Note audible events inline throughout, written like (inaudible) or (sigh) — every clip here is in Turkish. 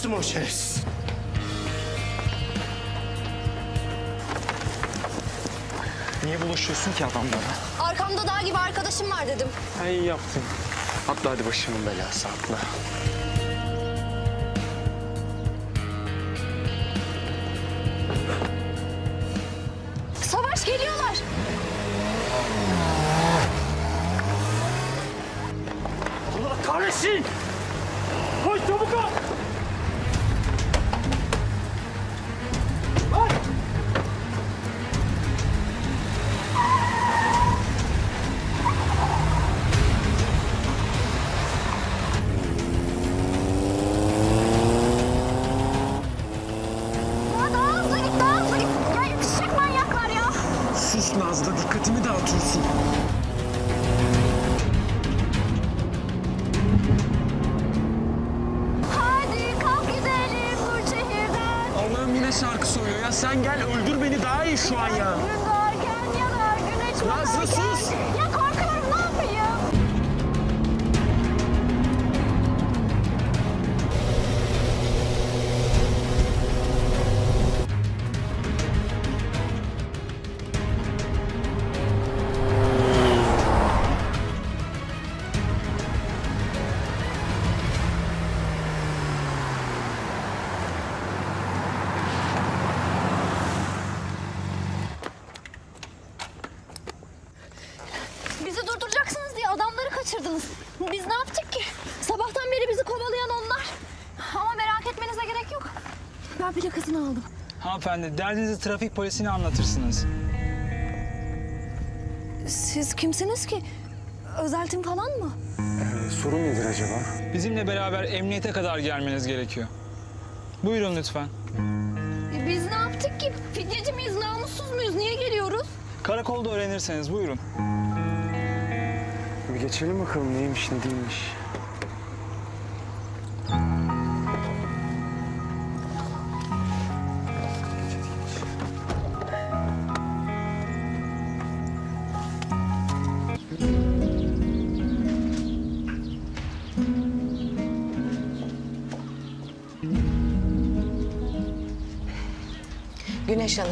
Kaçtı mı o şerefsiz? Niye bulaşıyorsun ki adamlara? Arkamda dağ gibi arkadaşım var dedim. İyi yaptın. Atla hadi başımın belası atla. Kaçırdınız. Biz ne yaptık ki? Sabahtan beri bizi kovalayan onlar. Ama merak etmenize gerek yok. Ben plakasını aldım. Hanımefendi derdinizi trafik polisine anlatırsınız. Siz kimsiniz ki? Özeltim falan mı? sorun nedir acaba? Bizimle beraber emniyete kadar gelmeniz gerekiyor. Buyurun lütfen. E, Biz ne yaptık ki? Fidyeci miyiz, namussuz muyuz? Niye geliyoruz? Karakolda öğrenirseniz buyurun. Geçelim bakalım neymiş ne değilmiş. Güneş Hanım,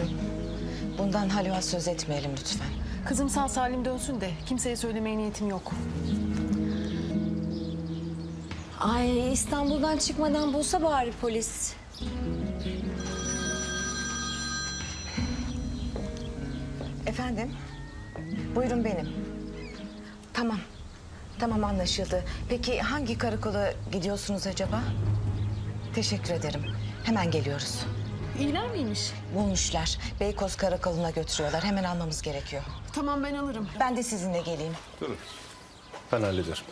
bundan Haluk'a söz etmeyelim lütfen. Kızım sağ salim dönsün de kimseye söylemeye niyetim yok. Ay İstanbul'dan çıkmadan bulsa bari polis. Efendim? Buyurun benim. Tamam. Tamam anlaşıldı. Peki hangi karakola gidiyorsunuz acaba? Teşekkür ederim. Hemen geliyoruz. İyiler miymiş? Bulmuşlar. Beykoz karakoluna götürüyorlar. Hemen almamız gerekiyor. Tamam ben alırım. Ben de sizinle geleyim. Durun. Ben hallederim.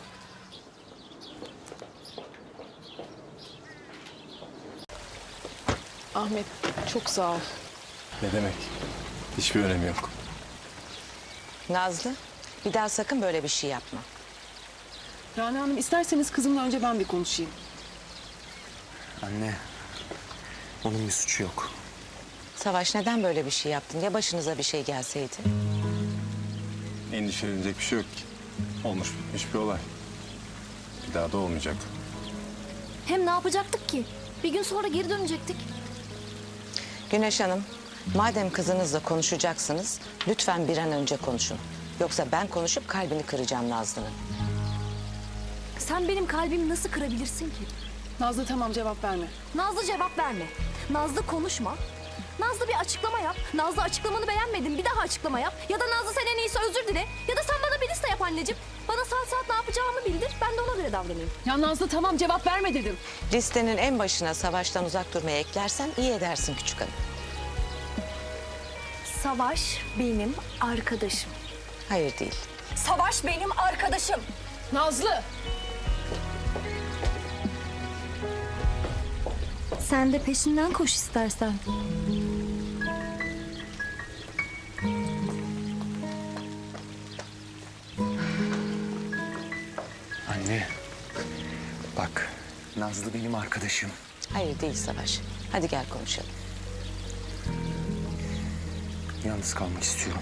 Ahmet çok sağ ol. Ne demek? Hiçbir önemi yok. Nazlı, bir daha sakın böyle bir şey yapma. Rana Hanım isterseniz kızımla önce ben bir konuşayım. Anne. Onun bir suçu yok. Savaş neden böyle bir şey yaptın? Ya başınıza bir şey gelseydi? Endişelenecek bir şey yok ki. Olmuş bitmiş bir olay. Bir daha da olmayacak. Hem ne yapacaktık ki? Bir gün sonra geri dönecektik. Güneş Hanım, madem kızınızla konuşacaksınız, lütfen bir an önce konuşun. Yoksa ben konuşup kalbini kıracağım Nazlı'nın. Sen benim kalbimi nasıl kırabilirsin ki? Nazlı tamam cevap verme. Nazlı cevap verme. Nazlı konuşma. Nazlı bir açıklama yap. Nazlı açıklamanı beğenmedim. Bir daha açıklama yap. Ya da Nazlı sen en iyisi özür dile. Ya da sen bana bir liste yap anneciğim. Bana saat saat ne yapacağımı bildir. Ben de ona göre davranayım. Ya Nazlı tamam cevap verme dedim. Listenin en başına savaştan uzak durmaya eklersen iyi edersin küçük hanım. Savaş benim arkadaşım. Hayır değil. Savaş benim arkadaşım. Nazlı! Sen de peşinden koş istersen. Anne. Bak Nazlı benim arkadaşım. Hayır değil Savaş. Hadi gel konuşalım. Yalnız kalmak istiyorum.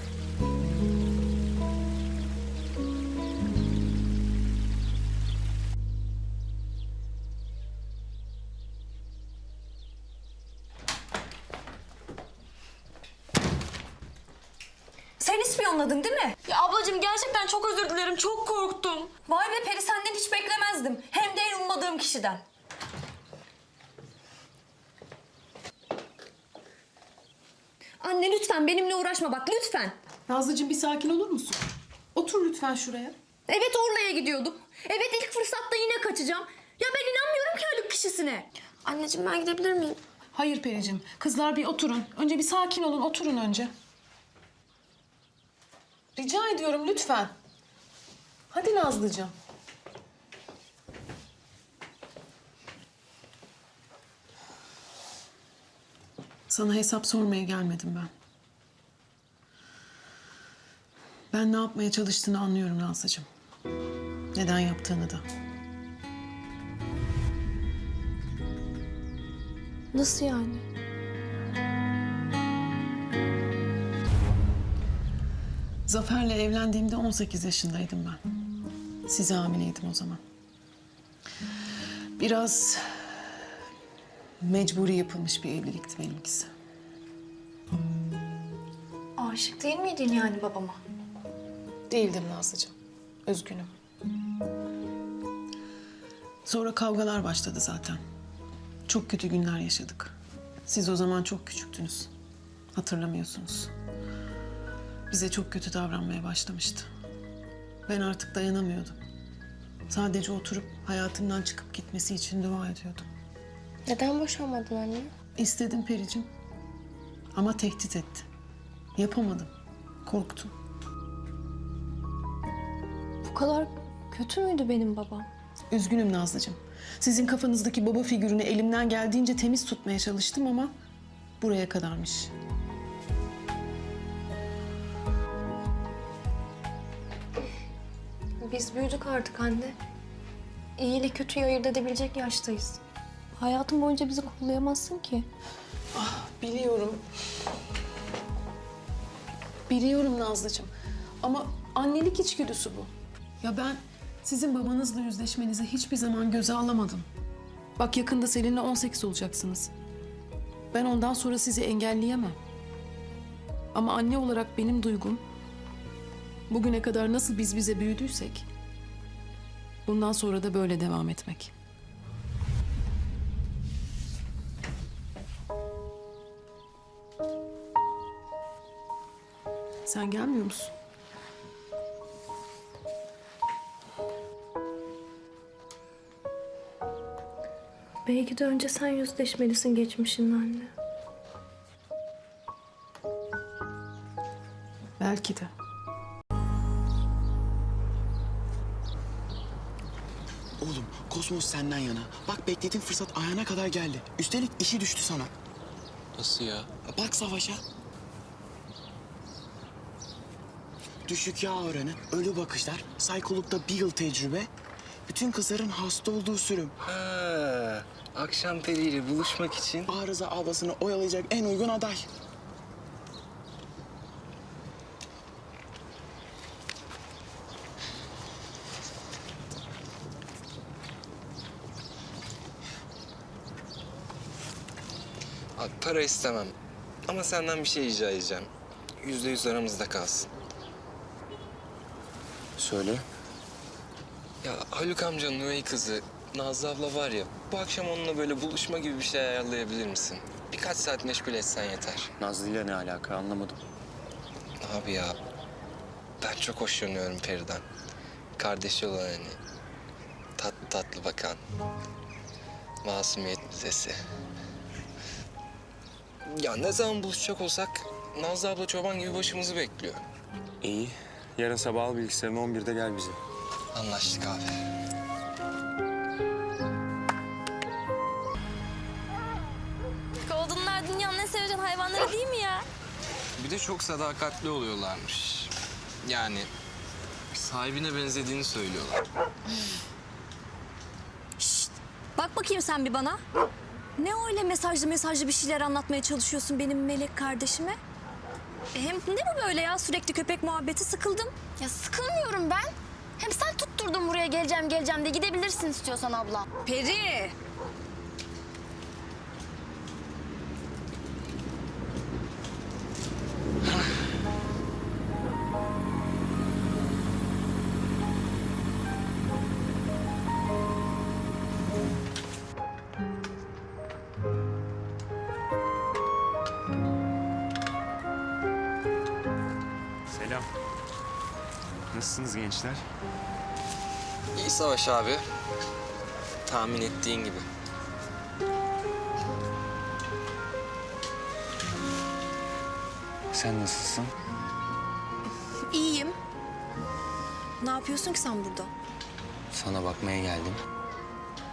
Nazlıcığım bir sakin olur musun? Otur lütfen şuraya. Evet Urla'ya gidiyordum. Evet ilk fırsatta yine kaçacağım. Ya ben inanmıyorum ki Haluk kişisine. Anneciğim ben gidebilir miyim? Hayır Pericim. Kızlar bir oturun. Önce bir sakin olun. Oturun önce. Rica ediyorum lütfen. Hadi Nazlıcığım. Sana hesap sormaya gelmedim ben. Ben ne yapmaya çalıştığını anlıyorum Nazlıcığım. Neden yaptığını da. Nasıl yani? Zafer'le evlendiğimde 18 yaşındaydım ben. Size hamileydim o zaman. Biraz mecburi yapılmış bir evlilikti benimkisi. Aşık değil miydin yani babama? Değildim Nazlıcığım. Üzgünüm. Sonra kavgalar başladı zaten. Çok kötü günler yaşadık. Siz o zaman çok küçüktünüz. Hatırlamıyorsunuz. Bize çok kötü davranmaya başlamıştı. Ben artık dayanamıyordum. Sadece oturup hayatımdan çıkıp gitmesi için dua ediyordum. Neden boşanmadın anne? İstedim Pericim. Ama tehdit etti. Yapamadım. Korktum. Kadar kötü müydü benim babam? Üzgünüm Nazlıcığım. Sizin kafanızdaki baba figürünü elimden geldiğince temiz tutmaya çalıştım ama buraya kadarmış. Biz büyüdük artık anne. İyi ile kötüyü ayırt edebilecek yaştayız. Hayatım boyunca bizi kollayamazsın ki. Biliyorum. Biliyorum Nazlıcığım. Ama annelik içgüdüsü bu. Ya ben sizin babanızla yüzleşmenizi hiçbir zaman göze alamadım. Bak yakında Selin'le 18 olacaksınız. Ben ondan sonra sizi engelleyemem. Ama anne olarak benim duygum bugüne kadar nasıl biz bize büyüdüysek bundan sonra da böyle devam etmek. Sen gelmiyor musun? Belki de önce sen yüzleşmelisin geçmişinle anne. Belki de. Oğlum Kosmos senden yana. Bak beklediğin fırsat ayağına kadar geldi. Üstelik işi düştü sana. Nasıl ya? Bak savaşa. Düşük yağ oranı, ölü bakışlar, saykolukta bir yıl tecrübe. Bütün kızların hasta olduğu sürüm. Ha, akşam periyle buluşmak için Arıza ablasını oyalayacak en uygun aday. Abi para istemem. Ama senden bir şey rica edeceğim. Yüzde yüz aramızda kalsın. Söyle. Ya Haluk amcanın üvey kızı Nazlı abla var ya... ...bu akşam onunla böyle buluşma gibi bir şey ayarlayabilir misin? Birkaç saat meşgul etsen yeter. Nazlı ile ne alaka anlamadım. Abi ya ben çok hoşlanıyorum Peri'den. Kardeşi olan hani. Tatlı tatlı bakan. Masumiyet müzesi. Ya ne zaman buluşacak olsak Nazlı abla çoban gibi başımızı bekliyor. İyi. Yarın sabah al bilgisayarını 11'de gel bize. Anlaştık abi. De çok sadakatli oluyorlarmış. Yani sahibine benzediğini söylüyorlar. Bak bakayım sen bir bana. Ne öyle mesajlı mesajlı bir şeyler anlatmaya çalışıyorsun benim melek kardeşime? Hem ne bu böyle ya sürekli köpek muhabbeti sıkıldım. Ya sıkılmıyorum ben. Hem sen tutturdun buraya geleceğim geleceğim diye gidebilirsin istiyorsan abla. Peri. Nasılsınız gençler? İyi Savaş abi. Tahmin ettiğin gibi. Sen nasılsın? İyiyim. Ne yapıyorsun ki sen burada? Sana bakmaya geldim.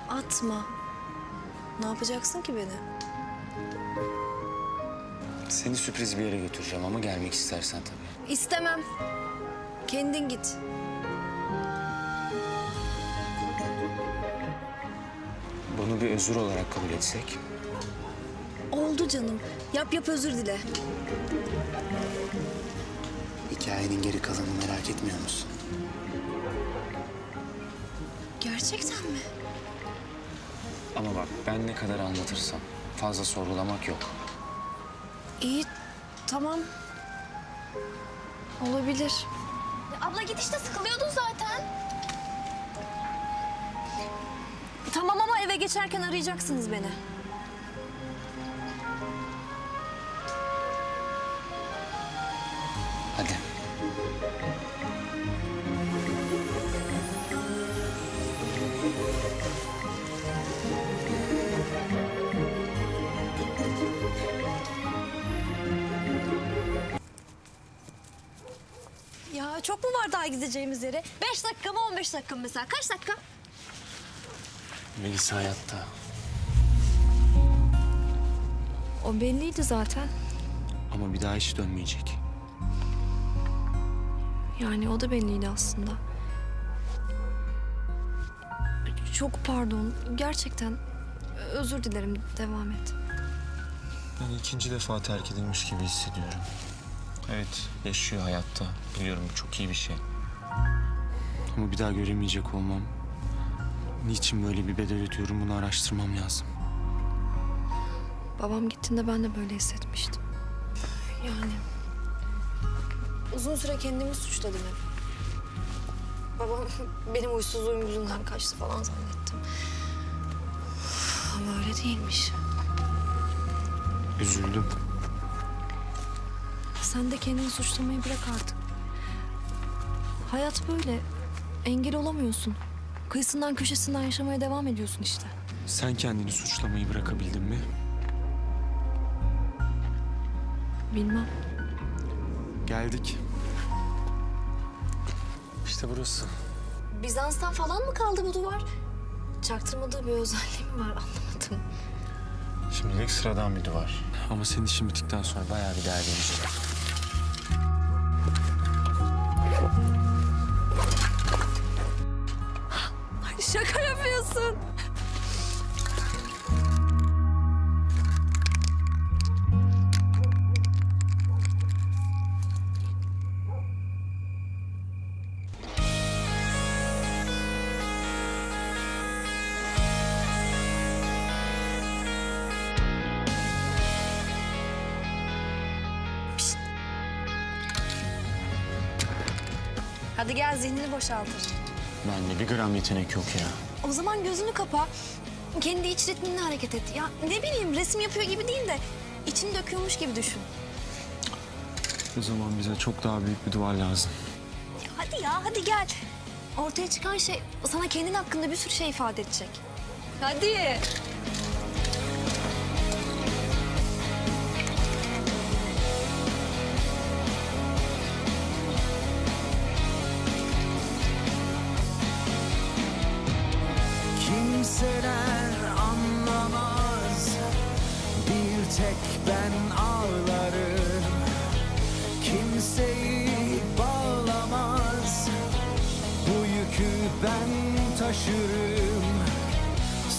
Atma. Ne yapacaksın ki beni? Seni sürpriz bir yere götüreceğim ama gelmek istersen tabii. İstemem. Kendin git. Bunu bir özür olarak kabul etsek. Oldu canım. Yap yap özür dile. Hikayenin geri kalanını merak etmiyor musun? Gerçekten mi? Ama bak ben ne kadar anlatırsam fazla sorgulamak yok. İyi. Tamam. Olabilir. Abla git işte sıkılıyordun zaten. Tamam ama eve geçerken arayacaksınız beni. Hadi. Ya çok mu var daha gideceğimiz yere? Beş dakika mı on beş dakika mı mesela? Kaç dakika? Melisa hayatta. O belliydi zaten. Ama bir daha hiç dönmeyecek. Yani o da belliydi aslında. Çok pardon. Gerçekten özür dilerim. Devam et. Ben ikinci defa terk edilmiş gibi hissediyorum. Evet, yaşıyor hayatta. Biliyorum bu çok iyi bir şey. Ama bir daha göremeyecek olmam... Niçin böyle bir bedel ödüyorum bunu araştırmam lazım. Babam gittiğinde ben de böyle hissetmiştim. Yani uzun süre kendimi suçladım hep. Babam (laughs) benim huysuzluğum yüzünden kaçtı falan zannettim. Ama öyle değilmiş. Üzüldüm. Sen de kendini suçlamayı bırak artık. Hayat böyle. Engel olamıyorsun. Kıyısından köşesinden yaşamaya devam ediyorsun işte. Sen kendini suçlamayı bırakabildin mi? Bilmem. Geldik. İşte burası. Bizans'tan falan mı kaldı bu duvar? Çaktırmadığı bir özelliği mi var (laughs) anlamadım. Şimdilik sıradan bir duvar. Ama senin işin bittikten sonra bayağı bir dertleyecek. Şaka yapıyorsun. Hadi gel zihnini boşaltır. Bende bir gram yetenek yok ya. O zaman gözünü kapa. Kendi iç ritminle hareket et. Ya ne bileyim resim yapıyor gibi değil de içini döküyormuş gibi düşün. O zaman bize çok daha büyük bir duvar lazım. Hadi ya hadi gel. Ortaya çıkan şey sana kendin hakkında bir sürü şey ifade edecek. Hadi.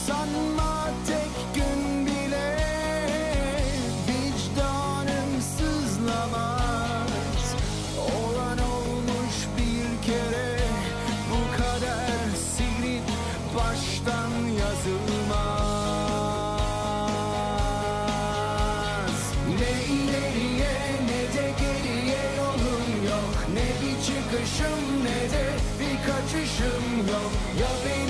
Sanma tek gün bile Vicdanım sızlamaz Olan olmuş bir kere Bu kader silip baştan yazılmaz. Ne ileriye ne de geriye yolum yok. Ne bir çıkışım ne de bir kaçışım yok. Ya beni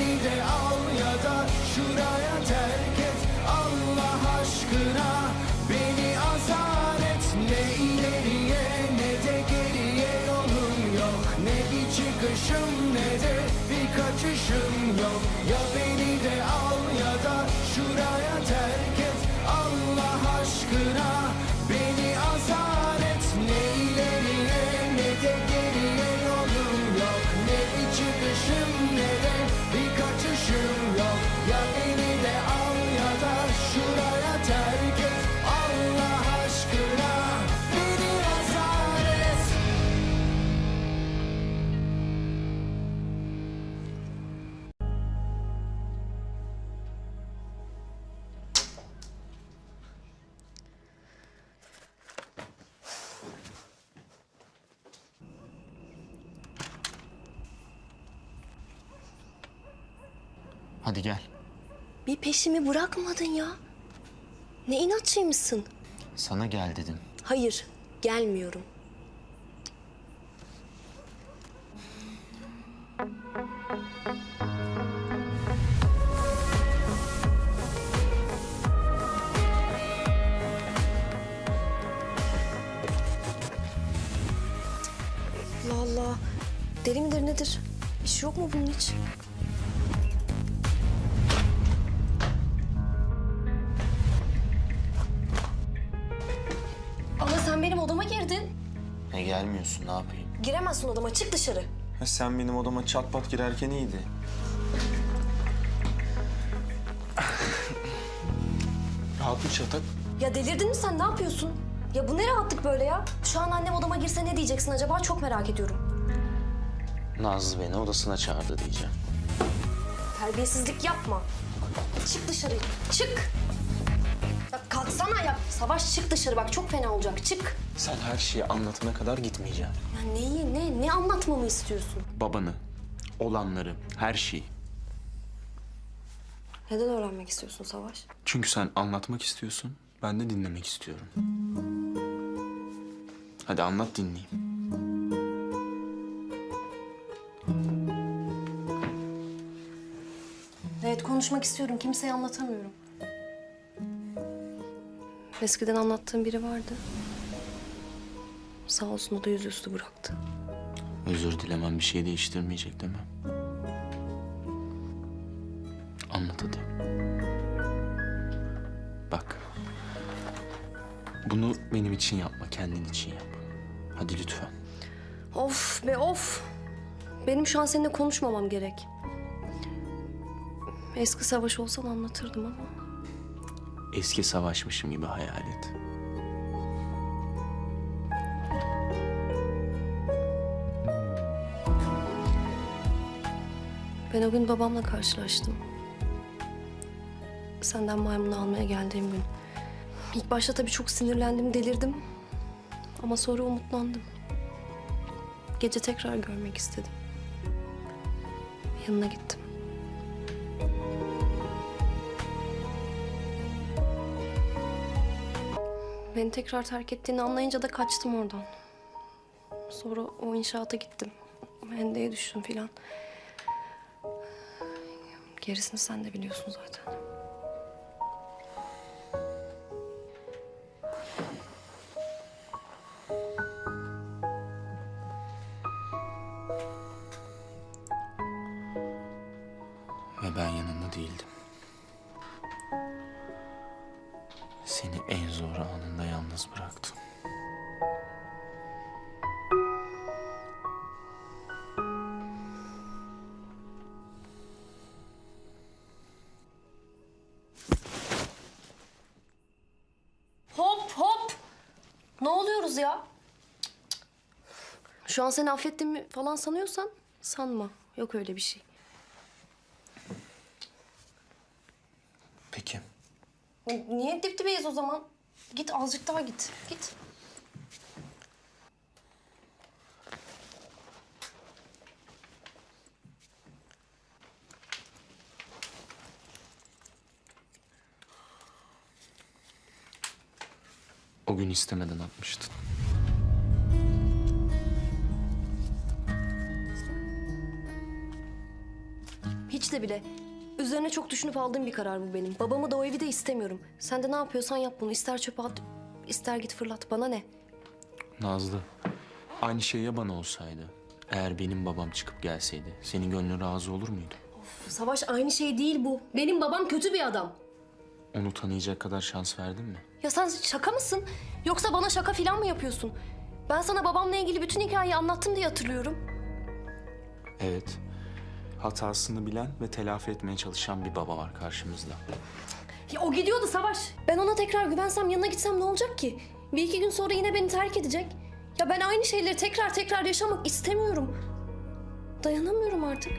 peşimi bırakmadın ya. Ne inatçıymışsın. Sana gel dedim. Hayır, gelmiyorum. Allah Allah. Deli midir nedir? Şey yok mu bunun hiç? Gelmiyorsun ne yapayım? Giremezsin odama, çık dışarı. Ha, sen benim odama çat pat girerken iyiydi. (laughs) Rahat mı çatak? Ya delirdin mi sen? Ne yapıyorsun? Ya bu ne rahatlık böyle ya? Şu an annem odama girse ne diyeceksin acaba? Çok merak ediyorum. Nazlı beni odasına çağırdı diyeceğim. Terbiyesizlik yapma. Çık dışarı. Çık. Ya kalksana ya. Savaş çık dışarı bak çok fena olacak. Çık. Sen her şeyi anlatana kadar gitmeyeceğim. Ya neyi ne? Ne anlatmamı istiyorsun? Babanı, olanları, her şeyi. Neden öğrenmek istiyorsun Savaş? Çünkü sen anlatmak istiyorsun, ben de dinlemek istiyorum. Hadi anlat dinleyeyim. Evet konuşmak istiyorum. Kimseye anlatamıyorum. Eskiden anlattığım biri vardı. Sağ olsun o da yüzüstü bıraktı. Özür dilemem bir şey değiştirmeyecek değil mi? Anlat hadi. Bak. Bunu benim için yapma, kendin için yap. Hadi lütfen. Of be of. Benim şu an seninle konuşmamam gerek. Eski savaş olsan anlatırdım ama. Eski savaşmışım gibi hayal et. Ben o gün babamla karşılaştım. Senden maymunu almaya geldiğim gün. İlk başta tabii çok sinirlendim, delirdim. Ama sonra umutlandım. Gece tekrar görmek istedim. Yanına gittim. Beni tekrar terk ettiğini anlayınca da kaçtım oradan. Sonra o inşaata gittim. Hendeye düştüm filan. Gerisini sen de biliyorsun zaten. Ne oluyoruz ya? Şu an seni affettiğimi falan sanıyorsan sanma. Yok öyle bir şey. Peki. Niye dip dibeyiz o zaman? Git azıcık daha git. Git. O gün istemeden atmıştın. Hiç de bile. Üzerine çok düşünüp aldığım bir karar bu benim. Babamı da o evi de istemiyorum. Sen de ne yapıyorsan yap bunu. İster çöpe at, ister git fırlat. Bana ne? Nazlı, aynı şey ya bana olsaydı? Eğer benim babam çıkıp gelseydi, senin gönlün razı olur muydu? Savaş aynı şey değil bu. Benim babam kötü bir adam. Onu tanıyacak kadar şans verdin mi? Ya sen şaka mısın? Yoksa bana şaka falan mı yapıyorsun? Ben sana babamla ilgili bütün hikayeyi anlattım diye hatırlıyorum. Evet. Hatasını bilen ve telafi etmeye çalışan bir baba var karşımızda. Ya o gidiyordu Savaş. Ben ona tekrar güvensem yanına gitsem ne olacak ki? Bir iki gün sonra yine beni terk edecek. Ya ben aynı şeyleri tekrar tekrar yaşamak istemiyorum. Dayanamıyorum artık.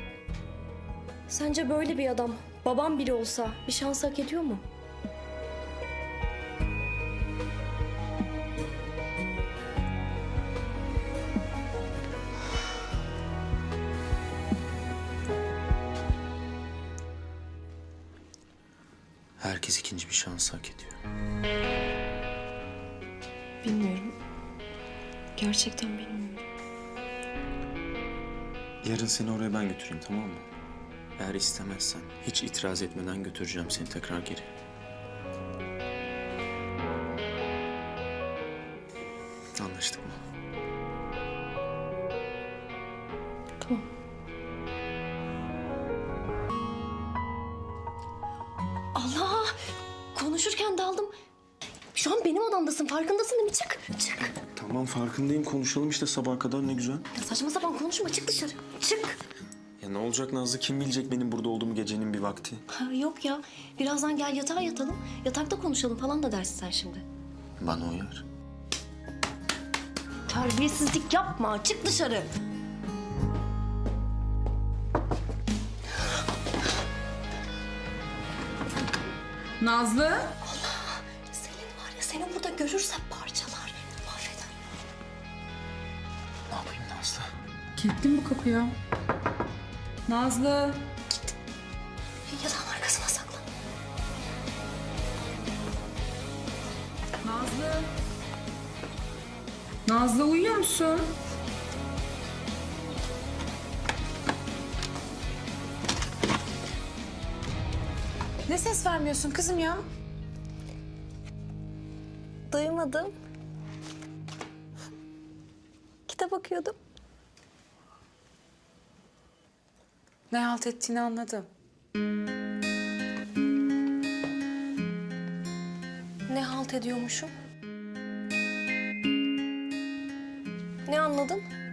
Sence böyle bir adam, babam bile olsa bir şans hak ediyor mu? Şans hak ediyor. Bilmiyorum. Gerçekten bilmiyorum. Yarın seni oraya ben götüreyim tamam mı? Eğer istemezsen hiç itiraz etmeden götüreceğim seni tekrar geri. Konuşurken daldım. Şu an benim odamdasın. Farkındasın değil mi? Çık, çık. Tamam farkındayım konuşalım işte sabaha kadar ne güzel. Ya saçma sapan konuşma. Çık dışarı. Çık. Ya ne olacak Nazlı kim bilecek benim burada olduğumu gecenin bir vakti. Ha, yok ya. Birazdan gel yatağa yatalım. Yatakta konuşalım falan da dersin sen şimdi. Bana uyar. Terbiyesizlik yapma. Çık dışarı. Nazlı? Selin var ya seni burada görürse parçalar. Mahveder. Ne yapayım Nazlı? Kilitli bu kapıyı? Nazlı? Yatağın arkasına saklan. Nazlı? Nazlı uyuyor musun? Ne ses vermiyorsun kızım ya? Duymadım. Kitap okuyordum. Ne halt ettiğini anladım. Ne halt ediyormuşum? Ne anladın?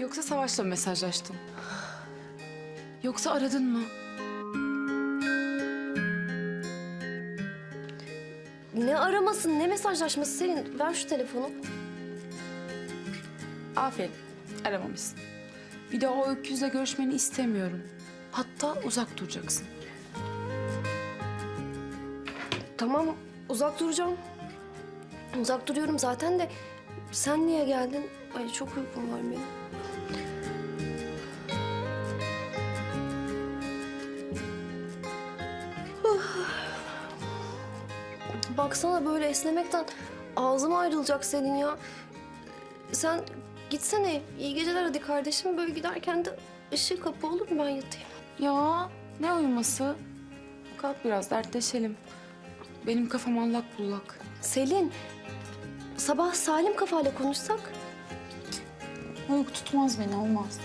Yoksa Savaş'la mı mesajlaştın? Yoksa aradın mı? Ne aramasın, ne mesajlaşması Selin. Ver şu telefonu. Aferin. Aramamışsın. Bir daha o öküzle görüşmeni istemiyorum. Hatta uzak duracaksın. Tamam, uzak duracağım. Uzak duruyorum zaten de sen niye geldin? Ay çok uykum var benim. Baksana böyle esnemekten ağzım ayrılacak senin ya. Sen gitsene. İyi geceler hadi kardeşim. Böyle giderken de ışığı kapı olur mu ben yatayım? Ya ne uyuması? Kalk biraz dertleşelim. Benim kafam allak bullak. Selin, sabah salim kafayla konuşsak. Uyku tutmaz beni olmaz.